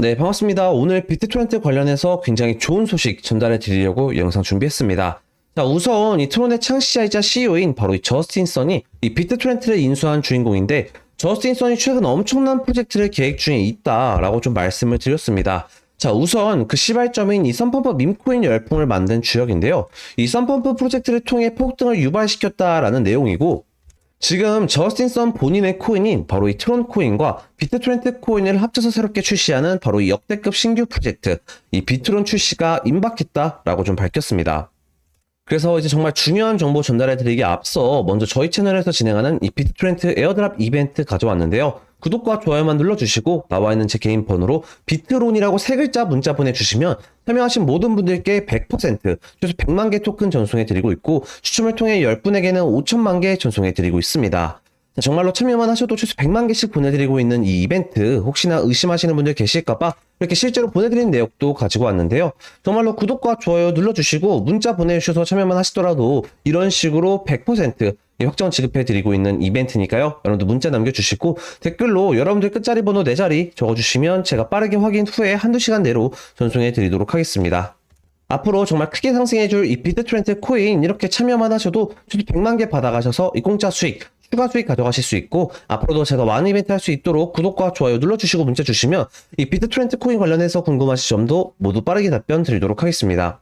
네, 반갑습니다. 오늘 비트토렌트 관련해서 굉장히 좋은 소식 전달해 드리려고 영상 준비했습니다. 자, 우선 이 트론의 창시자이자 CEO인 바로 이 저스틴 선이 이 비트토렌트를 인수한 주인공인데 저스틴 선이 최근 엄청난 프로젝트를 계획 중에 있다라고 좀 말씀을 드렸습니다. 자, 우선 그 시발점인 이 썬펌프 밈코인 열풍을 만든 주역인데요. 이 썬펌프 프로젝트를 통해 폭등을 유발시켰다라는 내용이고 지금 저스틴 선 본인의 코인인 바로 이 트론 코인과 비트토렌트 코인을 합쳐서 새롭게 출시하는 바로 이 역대급 신규 프로젝트 이 비트론 출시가 임박했다라고 좀 밝혔습니다. 그래서 이제 정말 중요한 정보 전달해 드리기 앞서 먼저 저희 채널에서 진행하는 이 비트토렌트 에어드랍 이벤트 가져왔는데요. 구독과 좋아요만 눌러주시고 나와 있는 제 개인 번호로 비트론이라고 세 글자 문자 보내주시면 참여하신 모든 분들께 100% 최소 100만 개 토큰 전송해 드리고 있고 추첨을 통해 10분에게는 5천만 개 전송해 드리고 있습니다. 자, 정말로 참여만 하셔도 최소 100만 개씩 보내드리고 있는 이 이벤트 혹시나 의심하시는 분들 계실까봐 이렇게 실제로 보내드린 내역도 가지고 왔는데요. 정말로 구독과 좋아요 눌러주시고 문자 보내주셔서 참여만 하시더라도 이런 식으로 100% 확정 지급해드리고 있는 이벤트니까요. 여러분들 문자 남겨주시고 댓글로 여러분들 끝자리 번호 4자리 적어주시면 제가 빠르게 확인 후에 한두 시간 내로 전송해드리도록 하겠습니다. 앞으로 정말 크게 상승해줄 이 비트트렌트 코인 이렇게 참여만 하셔도 최소 100만 개 받아가셔서 이 공짜 수익 추가 수익 가져가실 수 있고 앞으로도 제가 많은 이벤트 할 수 있도록 구독과 좋아요 눌러주시고 문자 주시면 이 비트트렌트 코인 관련해서 궁금하신 점도 모두 빠르게 답변 드리도록 하겠습니다.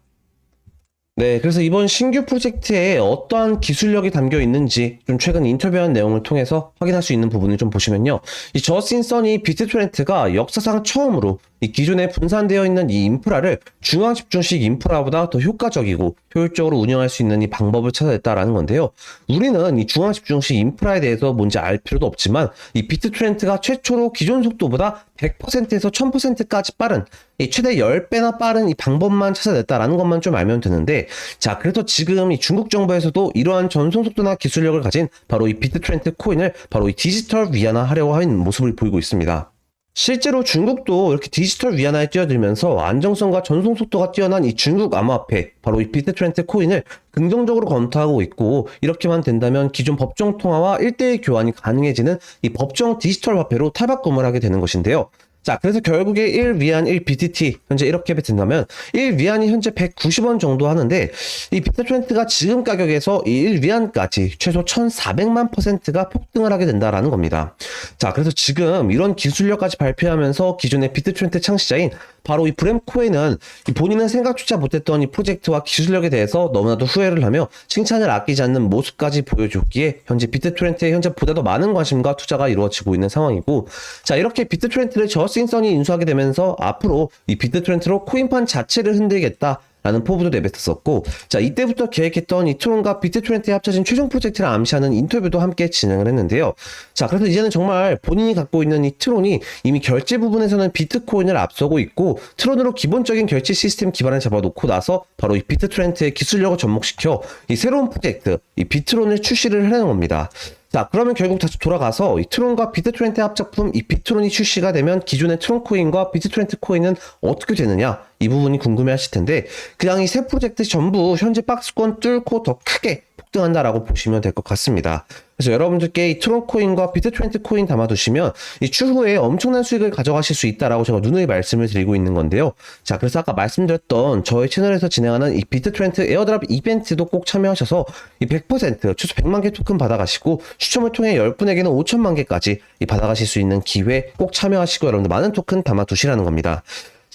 네, 그래서 이번 신규 프로젝트에 어떠한 기술력이 담겨 있는지 좀 최근 인터뷰한 내용을 통해서 확인할 수 있는 부분을 좀 보시면요. 이 저스틴 선이 비트토렌트가 역사상 처음으로 이 기존에 분산되어 있는 이 인프라를 중앙 집중식 인프라보다 더 효과적이고 효율적으로 운영할 수 있는 이 방법을 찾아냈다라는 건데요. 우리는 이 중앙 집중식 인프라에 대해서 뭔지 알 필요도 없지만 이 비트 트렌트가 최초로 기존 속도보다 100%에서 1000%까지 빠른 이 최대 10배나 빠른 이 방법만 찾아냈다라는 것만 좀 알면 되는데 자 그래서 지금 이 중국 정부에서도 이러한 전송 속도나 기술력을 가진 바로 이 비트 트렌트 코인을 바로 이 디지털 위안화 하려고 하는 모습을 보이고 있습니다. 실제로 중국도 이렇게 디지털 위안화에 뛰어들면서 안정성과 전송 속도가 뛰어난 이 중국 암호화폐, 바로 이 비트트렌트 코인을 긍정적으로 검토하고 있고 이렇게만 된다면 기존 법정 통화와 1대1 교환이 가능해지는 이 법정 디지털 화폐로 탈바꿈을 하게 되는 것인데요. 자, 그래서 결국에 1 위안 1BTT 현재 이렇게 된다면 1 위안이 현재 190원 정도 하는데 이 비트트렌트가 지금 가격에서 이 1 위안까지 최소 1,400만 퍼센트가 폭등을 하게 된다라는 겁니다. 자, 그래서 지금 이런 기술력까지 발표하면서 기존의 비트트렌트 창시자인 바로 이 브램 코에는 본인은 생각조차 못했던 이 프로젝트와 기술력에 대해서 너무나도 후회를 하며 칭찬을 아끼지 않는 모습까지 보여줬기에 현재 비트트렌트에 현재 보다 더 많은 관심과 투자가 이루어지고 있는 상황이고 자 이렇게 비트트렌트를 저스틴 선이 인수하게 되면서 앞으로 이 비트트렌트로 코인판 자체를 흔들겠다 라는 포부도 내뱉었었고 자 이때부터 계획했던 이 트론과 비트트렌트에 합쳐진 최종 프로젝트를 암시하는 인터뷰도 함께 진행을 했는데요. 자 그래서 이제는 정말 본인이 갖고 있는 이 트론이 이미 결제 부분에서는 비트코인을 앞서고 있고 트론으로 기본적인 결제 시스템 기반을 잡아놓고 나서 바로 이 비트트렌트의 기술력을 접목시켜 이 새로운 프로젝트 이 비트론을 출시를 하는 겁니다 자, 그러면 결국 다시 돌아가서 이 트론과 비트트렌트 합작품 이 비트론이 출시가 되면 기존의 트론 코인과 비트트렌트 코인은 어떻게 되느냐? 이 부분이 궁금해 하실 텐데 그냥 이 세 프로젝트 전부 현재 박스권 뚫고 더 크게 폭등한다라고 보시면 될 것 같습니다. 그래서 여러분들께 이 트론 코인과 비트트렌트 코인 담아두시면 이 추후에 엄청난 수익을 가져가실 수 있다라고 제가 누누이 말씀을 드리고 있는 건데요. 자, 그래서 아까 말씀드렸던 저희 채널에서 진행하는 이 비트트렌트 에어드랍 이벤트도 꼭 참여하셔서 이 100% 최소 100만 개 토큰 받아가시고 추첨을 통해 10분에게는 5천만 개까지 이 받아가실 수 있는 기회 꼭 참여하시고 여러분들 많은 토큰 담아두시라는 겁니다.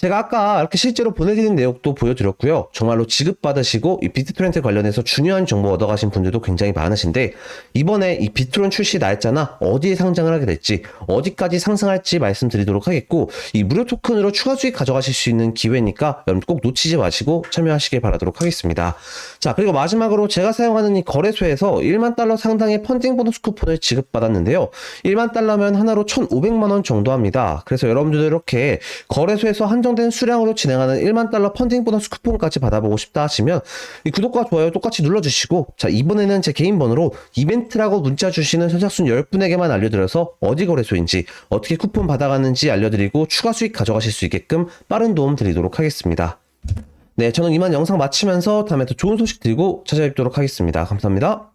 제가 아까 이렇게 실제로 보내드린 내용도 보여드렸고요. 정말로 지급받으시고 이 비트트렌트 관련해서 중요한 정보 얻어가신 분들도 굉장히 많으신데 이번에 이 비트론 출시 날짜나 어디에 상장을 하게 될지 어디까지 상승할지 말씀드리도록 하겠고 이 무료 토큰으로 추가 수익 가져가실 수 있는 기회니까 여러분 꼭 놓치지 마시고 참여하시길 바라도록 하겠습니다. 자 그리고 마지막으로 제가 사용하는 이 거래소에서 1만 달러 상당의 펀딩 보너스 쿠폰을 지급받았는데요. 1만 달러면 하나로 1,500만 원 정도 합니다. 그래서 여러분들도 이렇게 거래소에서 한정 한정된 수량으로 진행하는 1만 달러 펀딩 보너스 쿠폰까지 받아보고 싶다 하시면 이 구독과 좋아요 똑같이 눌러주시고 자 이번에는 제 개인 번호로 이벤트라고 문자 주시는 선착순 10분에게만 알려드려서 어디 거래소인지 어떻게 쿠폰 받아가는지 알려드리고 추가 수익 가져가실 수 있게끔 빠른 도움 드리도록 하겠습니다. 네, 저는 이만 영상 마치면서 다음에 더 좋은 소식 들고 찾아뵙도록 하겠습니다. 감사합니다.